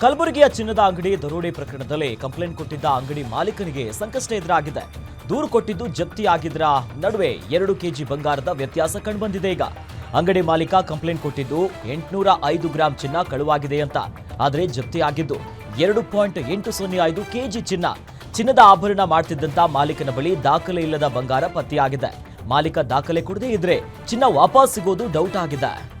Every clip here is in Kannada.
ಕಲಬುರಗಿಯ ಚಿನ್ನದ ಅಂಗಡಿ ದರೋಡೆ ಪ್ರಕರಣದಲ್ಲಿ ಕಂಪ್ಲೇಂಟ್ ಕೊಟ್ಟಿದ್ದ ಅಂಗಡಿ ಮಾಲೀಕನಿಗೆ ಸಂಕಷ್ಟ ಎದುರಾಗಿದೆ. ದೂರು ಕೊಟ್ಟಿದ್ದು ಜಪ್ತಿಯಾಗಿದ್ರ ನಡುವೆ ಎರಡು ಕೆಜಿ ಬಂಗಾರದ ವ್ಯತ್ಯಾಸ ಕಂಡುಬಂದಿದೆ ಈಗ. ಅಂಗಡಿ ಮಾಲೀಕ ಕಂಪ್ಲೇಂಟ್ ಕೊಟ್ಟಿದ್ದು ಎಂಟುನೂರ ಐದು ಗ್ರಾಂ ಚಿನ್ನ ಕಳುವಾಗಿದೆ ಅಂತ. ಆದರೆ ಜಪ್ತಿಯಾಗಿದ್ದು ಎರಡು ಪಾಯಿಂಟ್ ಎಂಟು ಸೊನ್ನೆ ಐದು ಕೆಜಿ ಚಿನ್ನ. ಚಿನ್ನದ ಆಭರಣ ಮಾಡ್ತಿದ್ದಂತ ಮಾಲೀಕನ ಬಳಿ ದಾಖಲೆ ಇಲ್ಲದ ಬಂಗಾರ ಪತ್ತೆಯಾಗಿದೆ. ಮಾಲೀಕ ದಾಖಲೆ ಕೊಡದೇ ಇದ್ರೆ ಚಿನ್ನ ವಾಪಸ್ ಸಿಗೋದು ಡೌಟ್ ಆಗಿದೆ.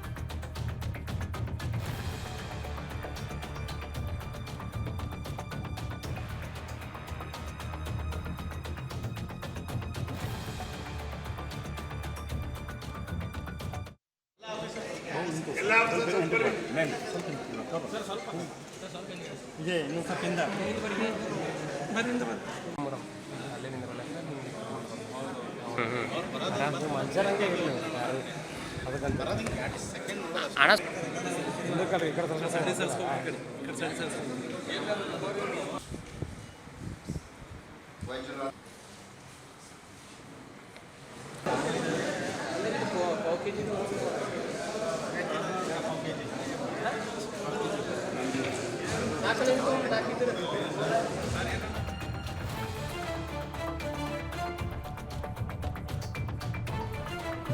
ಇದೆ ಇನ್ನೂ ಸ್ವಲ್ಪ ಹಿಂದೆ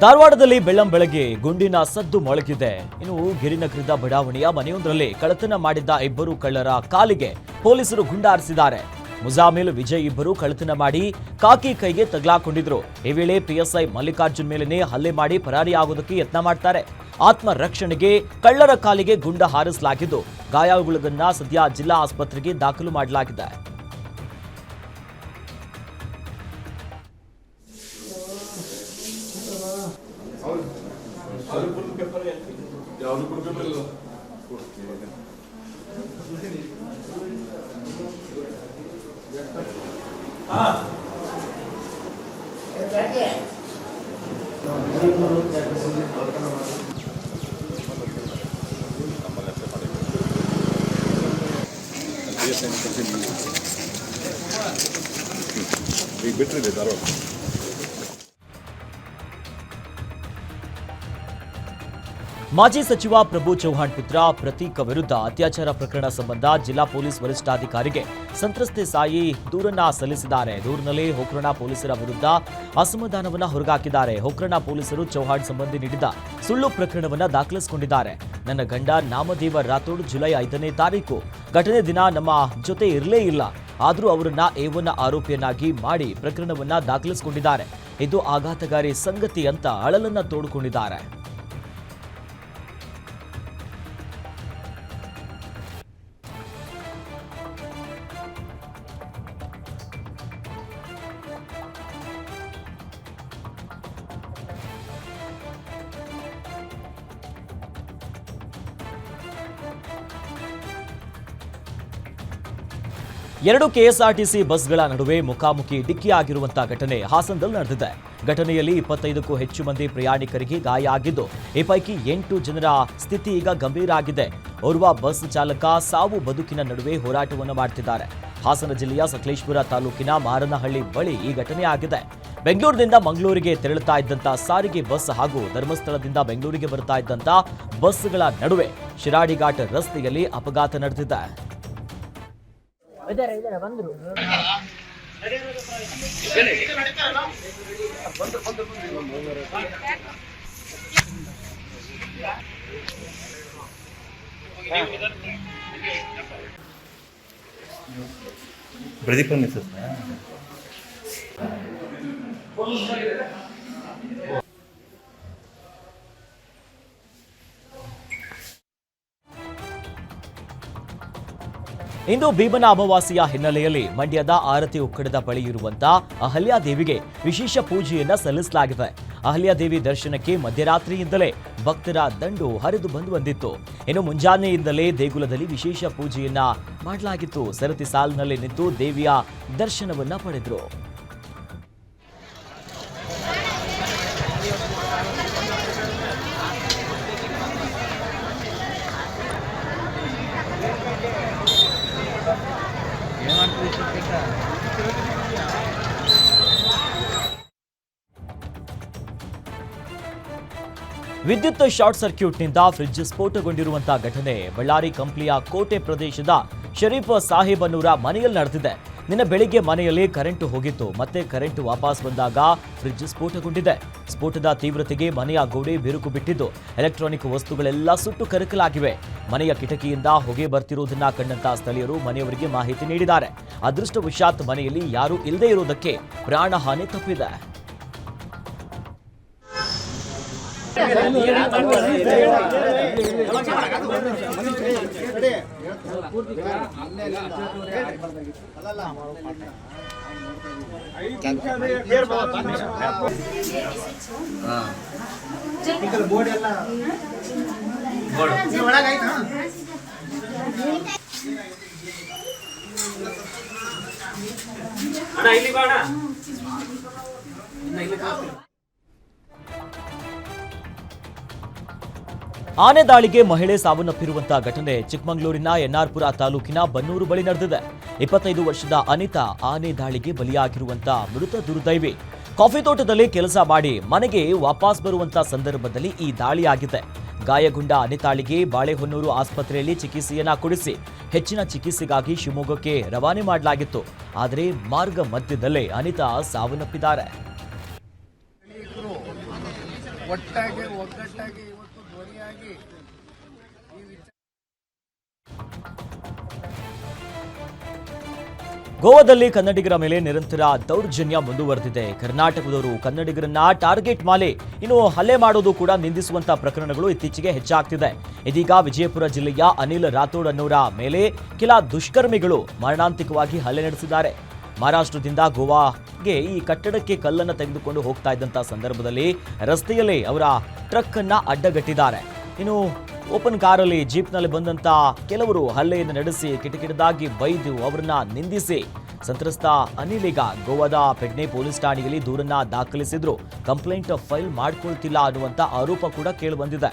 ಧಾರವಾಡದಲ್ಲಿ ಬೆಳ್ಳಂ ಬೆಳಗ್ಗೆ ಗುಂಡಿನ ಸದ್ದು ಮೊಳಗಿದೆ. ಇನ್ನು ಗಿರಿನಗರದ ಬಡಾವಣೆಯ ಮನೆಯೊಂದರಲ್ಲಿ ಕಳತನ ಮಾಡಿದ್ದ ಇಬ್ಬರು ಕಳ್ಳರ ಕಾಲಿಗೆ ಪೊಲೀಸರು ಗುಂಡಾರಿಸಿದ್ದಾರೆ. ಮುಜಾಮಿಲ್ ವಿಜಯ್ ಇಬ್ಬರು ಕಳತನ ಮಾಡಿ ಕಾಕಿ ಕೈಗೆ ತಗ್ಲಾಕೊಂಡಿದ್ರು. ಈ ವೇಳೆ ಪಿಎಸ್ಐ ಮಲ್ಲಿಕಾರ್ಜುನ್ ಮೇಲೆನೇ ಹಲ್ಲೆ ಮಾಡಿ ಪರಾರಿಯಾಗೋದಕ್ಕೆ ಯತ್ನ ಮಾಡ್ತಾರೆ. ಆತ್ಮ ರಕ್ಷಣೆಗೆ ಕಳ್ಳರ ಕಾಲಿಗೆ ಗುಂಡ ಹಾರಿಸಲಾಗಿದ್ದು ಗಾಯಾಳುಗಳನ್ನ ಸದ್ಯ ಜಿಲ್ಲಾ ಆಸ್ಪತ್ರೆಗೆ ದಾಖಲು ಮಾಡಲಾಗಿದೆ. রিকোয়েস্ট রে দাঁড়াও ಮಾಜಿ ಸಚಿವ ಪ್ರಭು ಚೌಹಾಣ್ ಪುತ್ರ ಪ್ರತೀಕ್ ವಿರುದ್ಧ ಅತ್ಯಾಚಾರ ಪ್ರಕರಣ ಸಂಬಂಧ ಜಿಲ್ಲಾ ಪೊಲೀಸ್ ವರಿಷ್ಠಾಧಿಕಾರಿಗೆ ಸಂತ್ರಸ್ತೆ ಸಾಯಿ ದೂರನ್ನ ಸಲ್ಲಿಸಿದ್ದಾರೆ. ದೂರಿನಲ್ಲಿ ಹೊಕ್ರಣ ಪೊಲೀಸರ ವಿರುದ್ಧ ಅಸಮಾಧಾನವನ್ನ ಹೊರಗಾಕಿದ್ದಾರೆ. ಹೊಕ್ರಣ ಪೊಲೀಸರು ಚೌಹಾಣ್ ಸಂಬಂಧಿ ನೀಡಿದ ಸುಳ್ಳು ಪ್ರಕರಣವನ್ನ ದಾಖಲಿಸಿಕೊಂಡಿದ್ದಾರೆ. ನನ್ನ ಗಂಡ ನಾಮದೇವ ರಾಥೋಡ್ ಜುಲೈ ಐದನೇ ತಾರೀಕು. ಘಟನೆ ದಿನ ನಮ್ಮ ಜೊತೆ ಇರಲೇ ಇಲ್ಲ. ಆದರೂ ಅವರನ್ನ ಏವನ್ನ ಆರೋಪಿಯನ್ನಾಗಿ ಮಾಡಿ ಪ್ರಕರಣವನ್ನ ದಾಖಲಿಸಿಕೊಂಡಿದ್ದಾರೆ. ಇದು ಆಘಾತಕಾರಿ ಸಂಗತಿ ಅಂತ ಅಳಲನ್ನ ತೋಡಿಕೊಂಡಿದ್ದಾರೆ. ಎರಡು ಕೆಎಸ್ಆರ್ಟಿಸಿ ಬಸ್ಗಳ ನಡುವೆ ಮುಖಾಮುಖಿ ಡಿಕ್ಕಿಯಾಗಿರುವಂತಹ ಘಟನೆ ಹಾಸನದಲ್ಲಿ ನಡೆದಿದೆ. ಘಟನೆಯಲ್ಲಿ ಇಪ್ಪತ್ತೈದಕ್ಕೂ ಹೆಚ್ಚು ಮಂದಿ ಪ್ರಯಾಣಿಕರಿಗೆ ಗಾಯ ಆಗಿದ್ದು, ಈ ಪೈಕಿ ಎಂಟು ಜನರ ಸ್ಥಿತಿ ಈಗ ಗಂಭೀರ ಆಗಿದೆ. ಓರ್ವ ಬಸ್ ಚಾಲಕ ಸಾವು ಬದುಕಿನ ನಡುವೆ ಹೋರಾಟವನ್ನು ಮಾಡ್ತಿದ್ದಾರೆ. ಹಾಸನ ಜಿಲ್ಲೆಯ ಸಕಲೇಶ್ಪುರ ತಾಲೂಕಿನ ಮಾರನಹಳ್ಳಿ ಬಳಿ ಈ ಘಟನೆ ಆಗಿದೆ. ಬೆಂಗಳೂರಿನಿಂದ ಮಂಗಳೂರಿಗೆ ತೆರಳುತ್ತಾ ಇದ್ದಂತಹ ಸಾರಿಗೆ ಬಸ್ ಹಾಗೂ ಧರ್ಮಸ್ಥಳದಿಂದ ಬೆಂಗಳೂರಿಗೆ ಬರ್ತಾ ಇದ್ದಂತ ಬಸ್ಗಳ ನಡುವೆ ಶಿರಾಡಿಘಾಟ್ ರಸ್ತೆಯಲ್ಲಿ ಅಪಘಾತ ನಡೆದಿದೆ. ಇದಾರೆ ಇದಾರೆ ಬಂದ್ರು. ಪ್ರದೀಪ ಮಿಸಸ್ ಇಂದು ಭೀಮನ ಅಮಾವಾಸ್ಯೆಯ ಹಿನ್ನೆಲೆಯಲ್ಲಿ ಮಂಡ್ಯದ ಆರತಿ ಉಕ್ಕಡದ ಬಳಿ ಇರುವಂತ ಅಹಲ್ಯಾದೇವಿಗೆ ವಿಶೇಷ ಪೂಜೆಯನ್ನ ಸಲ್ಲಿಸಲಾಗಿದೆ. ಅಹಲ್ಯಾದೇವಿ ದರ್ಶನಕ್ಕೆ ಮಧ್ಯರಾತ್ರಿಯಿಂದಲೇ ಭಕ್ತರ ದಂಡು ಹರಿದು ಬಂದು ಬಂದಿತ್ತು. ಇನ್ನು ಮುಂಜಾನೆಯಿಂದಲೇ ದೇಗುಲದಲ್ಲಿ ವಿಶೇಷ ಪೂಜೆಯನ್ನ ಮಾಡಲಾಗಿತ್ತು. ಸರತಿ ಸಾಲಿನಲ್ಲಿ ನಿಂತು ದೇವಿಯ ದರ್ಶನವನ್ನ ಪಡೆದ್ರು. ವಿದ್ಯುತ್ ಶಾರ್ಟ್ ಸರ್ಕ್ಯೂಟ್ನಿಂದ ಫ್ರಿಡ್ಜ್ ಸ್ಫೋಟಗೊಂಡಿರುವಂತಹ ಘಟನೆ. ಬಳ್ಳಾರಿ ಕಂಪ್ಲಿಯ ಕೋಟೆ ಪ್ರದೇಶದ ಶರೀಫ್ ಸಾಹೇಬನೂರ ಮನೆಯಲ್ಲಿ ನಡೆದಿದೆ. ನಿನ್ನೆ ಬೆಳಿಗ್ಗೆ ಮನೆಯಲ್ಲಿ ಕರೆಂಟ್ ಹೋಗಿತ್ತು. ಮತ್ತೆ ಕರೆಂಟ್ ವಾಪಸ್ ಬಂದಾಗ ಫ್ರಿಜ್ ಸ್ಫೋಟಗೊಂಡಿದೆ. ಸ್ಫೋಟದ ತೀವ್ರತೆಗೆ ಮನೆಯ ಗೋಡೆ ಬಿರುಕು ಬಿಟ್ಟಿದ್ದು. ಎಲೆಕ್ಟ್ರಾನಿಕ್ ವಸ್ತುಗಳೆಲ್ಲ ಸುಟ್ಟು ಕರಕಲಾಗಿವೆ. ಮನೆಯ ಕಿಟಕಿಯಿಂದ ಹೊಗೆ ಬರ್ತಿರುವುದನ್ನ ಕಂಡಂತಹ ಸ್ಥಳೀಯರು ಮನೆಯವರಿಗೆ ಮಾಹಿತಿ ನೀಡಿದ್ದಾರೆ. ಅದೃಷ್ಟವಶಾತ್ ಮನೆಯಲ್ಲಿ ಯಾರೂ ಇಲ್ಲದೇ ಇರುವುದಕ್ಕೆ ಪ್ರಾಣಹಾನಿ ತಪ್ಪಿದೆ. ಅಣ್ಣ ಇಲ್ಲಿ ಬಾ ಆನೆ ದಾಳಿಗೆ ಮಹಿಳೆ ಸಾವನ್ನಪ್ಪಿರುವಂತಹ ಘಟನೆ ಚಿಕ್ಕಮಗಳೂರಿನ ಎನ್ಆರ್ಪುರ ತಾಲೂಕಿನ ಬನ್ನೂರು ಬಳಿ ನಡೆದಿದೆ. ಇಪ್ಪತ್ತೈದು ವರ್ಷದ ಅನಿತಾ ಆನೆ ದಾಳಿಗೆ ಬಲಿಯಾಗಿರುವಂತ ಮೃತ ದುರ್ದೈವಿ. ಕಾಫಿ ತೋಟದಲ್ಲಿ ಕೆಲಸ ಮಾಡಿ ಮನೆಗೆ ವಾಪಸ್ ಬರುವಂತಹ ಸಂದರ್ಭದಲ್ಲಿ ಈ ದಾಳಿಯಾಗಿದೆ ಗಾಯಗೊಂಡ ಅನಿತಾಳಿಗೆ ಬಾಳೆಹೊನ್ನೂರು ಆಸ್ಪತ್ರೆಯಲ್ಲಿ ಚಿಕಿತ್ಸೆಯನ್ನ ಕೊಡಿಸಿ ಹೆಚ್ಚಿನ ಚಿಕಿತ್ಸೆಗಾಗಿ ಶಿವಮೊಗ್ಗಕ್ಕೆ ರವಾನೆ ಮಾಡಲಾಗಿತ್ತು. ಆದರೆ ಮಾರ್ಗ ಮಧ್ಯದಲ್ಲೇ ಅನಿತಾ ಸಾವನ್ನಪ್ಪಿದ್ದಾರೆ. ಗೋವಾದಲ್ಲಿ ಕನ್ನಡಿಗರ ಮೇಲೆ ನಿರಂತರ ದೌರ್ಜನ್ಯ ಮುಂದುವರೆದಿದೆ. ಕರ್ನಾಟಕದವರು ಕನ್ನಡಿಗರನ್ನ ಟಾರ್ಗೆಟ್ ಮಾಲೆ, ಇನ್ನು ಹಲ್ಲೆ ಮಾಡೋದು ಕೂಡ ನಿಂದಿಸುವಂತಹ ಪ್ರಕರಣಗಳು ಇತ್ತೀಚೆಗೆ ಹೆಚ್ಚಾಗ್ತಿದೆ. ಇದೀಗ ವಿಜಯಪುರ ಜಿಲ್ಲೆಯ ಅನಿಲ್ ರಾಥೋಡ್ ಅನ್ನೋರ ಮೇಲೆ ಕೆಲ ದುಷ್ಕರ್ಮಿಗಳು ಮರಣಾಂತಿಕವಾಗಿ ಹಲ್ಲೆ ನಡೆಸಿದ್ದಾರೆ. ಮಹಾರಾಷ್ಟ್ರದಿಂದ ಗೋವಾಗೆ ಈ ಕಟ್ಟಡಕ್ಕೆ ಕಲ್ಲನ್ನು ತೆಗೆದುಕೊಂಡು ಹೋಗ್ತಾ ಇದ್ದಂತ ಸಂದರ್ಭದಲ್ಲಿ ರಸ್ತೆಯಲ್ಲೇ ಅವರ ಟ್ರಕ್ ಅನ್ನ ಅಡ್ಡಗಟ್ಟಿದ್ದಾರೆ ಇನ್ನು ಓಪನ್ ಕಾರಲ್ಲಿ ಜೀಪ್ನಲ್ಲಿ ಬಂದಂತ ಕೆಲವರು ಹಲ್ಲೆಯನ್ನು ನಡೆಸಿ ಕಿಟಕಿಟದಾಗಿ ಬೈದು ಅವರನ್ನ ನಿಂದಿಸಿ ಸಂತ್ರಸ್ತ ಅನಿಲ್ ಗೋವಾದ ಪೆಡ್ನೆ ಪೊಲೀಸ್ ಠಾಣೆಯಲ್ಲಿ ದೂರನ್ನ ದಾಖಲಿಸಿದ್ರು ಕಂಪ್ಲೇಂಟ್ ಫೈಲ್ ಮಾಡ್ಕೊಳ್ತಿಲ್ಲ ಅನ್ನುವಂತ ಆರೋಪ ಕೂಡ ಕೇಳಿಬಂದಿದೆ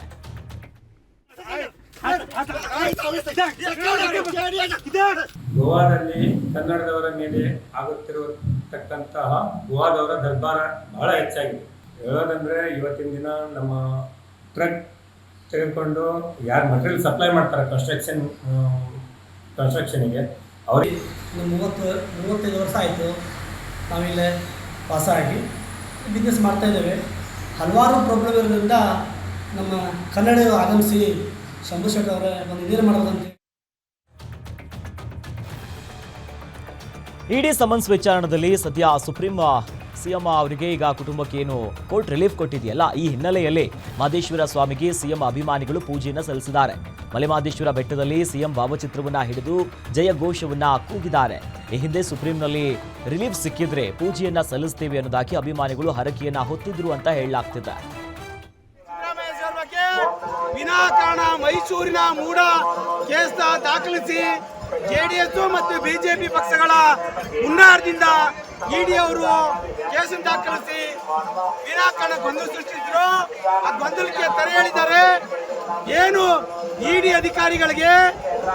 ಗೋವಾದಲ್ಲಿ ಕನ್ನಡದವರ ಮೇಲೆ ಆಗುತ್ತಿರತಕ್ಕಂತಹ ಗೋವಾದವರ ದರ್ಬಾರ ಬಹಳ ಹೆಚ್ಚಾಗಿದೆ. ಹೇಳೋದಂದರೆ ಇವತ್ತಿನ ದಿನ ನಮ್ಮ ಟ್ರಕ್ ತೆಗೆದುಕೊಂಡು ಯಾರು ಮಟೀರಿಯಲ್ ಸಪ್ಲೈ ಮಾಡ್ತಾರೆ ಕನ್ಸ್ಟ್ರಕ್ಷನ್ ಕನ್ಸ್ಟ್ರಕ್ಷನಿಗೆ ಅವ್ರಿಗೆ ಮೂವತ್ತು, ಮೂವತ್ತೈದು ವರ್ಷ ಆಯಿತು ನಾವಿಲ್ಲೇ ವಾಸ ಬಿಸ್ನೆಸ್ ಮಾಡ್ತಾಯಿದ್ದೇವೆ ಹಲವಾರು ಪ್ರಾಬ್ಲಮ್ ಇರೋದ್ರಿಂದ ನಮ್ಮ ಕನ್ನಡ ಆಗಮಿಸಿ ಶಂಭು ಶೆಟ್ಟಿ ಅವರೇ ಒಂದು ನೀರು ಮಾಡೋದಂತ ಇಡಿ ಸಮನ್ಸ್ ವಿಚಾರಣದಲ್ಲಿ ಸದ್ಯ ಸುಪ್ರೀಂ, ಸಿಎಂ ಅವರಿಗೆ ಈಗ ಕುಟುಂಬಕ್ಕೆ ಏನು ಕೋರ್ಟ್ ರಿಲೀಫ್ ಕೊಟ್ಟಿದೆಯಲ್ಲ, ಈ ಹಿನ್ನೆಲೆಯಲ್ಲಿ ಮಾದೇಶ್ವರ ಸ್ವಾಮಿಗೆ ಸಿಎಂ ಅಭಿಮಾನಿಗಳು ಪೂಜೆಯನ್ನು ಸಲ್ಲಿಸಿದ್ದಾರೆ. ಮಲೆಮಾದೇಶ್ವರ ಬೆಟ್ಟದಲ್ಲಿ ಸಿಎಂ ಭಾವಚಿತ್ರವನ್ನು ಹಿಡಿದು ಜಯ ಘೋಷವನ್ನು ಕೂಗಿದ್ದಾರೆ. ಈ ಹಿಂದೆ ಸುಪ್ರೀಂನಲ್ಲಿ ರಿಲೀಫ್ ಸಿಕ್ಕಿದ್ರೆ ಪೂಜೆಯನ್ನು ಸಲ್ಲಿಸ್ತೇವೆ ಅನ್ನೋದಾಗಿ ಅಭಿಮಾನಿಗಳು ಹರಕೆಯನ್ನು ಹೊತ್ತಿದ್ರು ಅಂತ ಹೇಳಲಾಗ್ತಿದೆ. ವಿನಾಕಾರಣ ಮೈಸೂರಿನ ಮೂಡ ಕೇಸ್ ದಾಖಲಿಸಿ ಜೆ ಡಿ ಎಸ್ ಮತ್ತು ಬಿಜೆಪಿ ಪಕ್ಷಗಳ ಹುನ್ನಾರದಿಂದ ಇಡಿ ಅವರು ಕೇಸನ್ನು ದಾಖಲಿಸಿ ವಿನಾಕಾರಣ ಗೊಂದಲ ಸೃಷ್ಟಿಸಿದ್ರು. ಆ ಗೊಂದಲಕ್ಕೆ ತೆರೆ ಹೇಳಿದ್ದಾರೆ. ಏನು ಇಡಿ ಅಧಿಕಾರಿಗಳಿಗೆ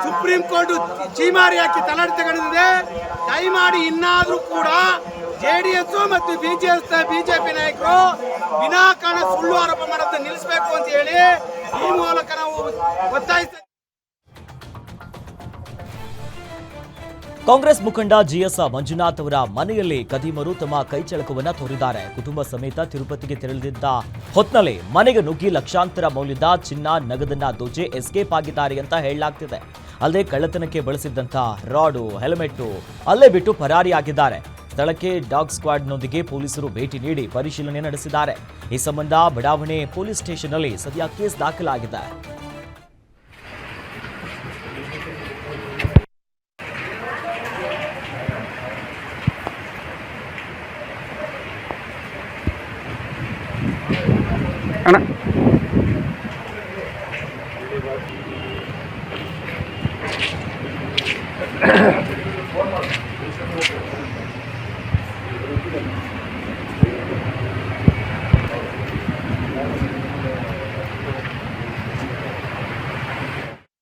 ಸುಪ್ರೀಂ ಕೋರ್ಟ್ ಚೀಮಾರಿ ಹಾಕಿ ತಲಾಡಿ ತಗೊಂಡಿದೆ ದಯಮಾಡಿ ಇನ್ನಾದರೂ ಕೂಡ ಜೆ ಡಿ ಎಸ್ ಮತ್ತು ಬಿಜೆಪಿ ನಾಯಕರು ವಿನಾಕಾರಣ ಸುಳ್ಳು ಆರೋಪ ಮಾಡೋದನ್ನ ನಿಲ್ಲಿಸಬೇಕು ಅಂತ ಹೇಳಿ ಈ ಮೂಲಕ ನಾವು ಒತ್ತಾಯಿಸ್ತೇವೆ ಕಾಂಗ್ರೆಸ್ ಮುಖಂಡ ಜಿಎಸ್ ಮಂಜುನಾಥ್ ಅವರ ಮನೆಯಲ್ಲಿ ಕದೀಮರು ತಮ್ಮ ಕೈಚಳಕವನ್ನ ತೋರಿದ್ದಾರೆ. ಕುಟುಂಬ ಸಮೇತ ತಿರುಪತಿಗೆ ತೆರಳಿದ್ದ ಹೊತ್ನಲ್ಲಿ ಮನೆಗೆ ನುಗ್ಗಿ ಲಕ್ಷಾಂತರ ಮೌಲ್ಯದ ಚಿನ್ನ, ನಗದನ್ನ ದೋಚಿ ಎಸ್ಕೇಪ್ ಆಗಿದ್ದಾರೆ ಅಂತ ಹೇಳಲಾಗ್ತಿದೆ. ಅಲ್ಲದೆ ಕಳ್ಳತನಕ್ಕೆ ಬಳಸಿದ್ದಂಥ ರಾಡು ಹೆಲ್ಮೆಟ್ಟು ಅಲ್ಲೇ ಬಿಟ್ಟು ಪರಾರಿಯಾಗಿದ್ದಾರೆ. ಸ್ಥಳಕ್ಕೆ ಡಾಗ್ ಸ್ಕ್ವಾಡ್ನೊಂದಿಗೆ ಪೊಲೀಸರು ಭೇಟಿ ನೀಡಿ ಪರಿಶೀಲನೆ ನಡೆಸಿದ್ದಾರೆ. ಈ ಸಂಬಂಧ ಬಡಾವಣೆ ಪೊಲೀಸ್ ಸ್ಟೇಷನ್ನಲ್ಲಿ ಸದ್ಯ ಕೇಸ್ ದಾಖಲಾಗಿದೆ.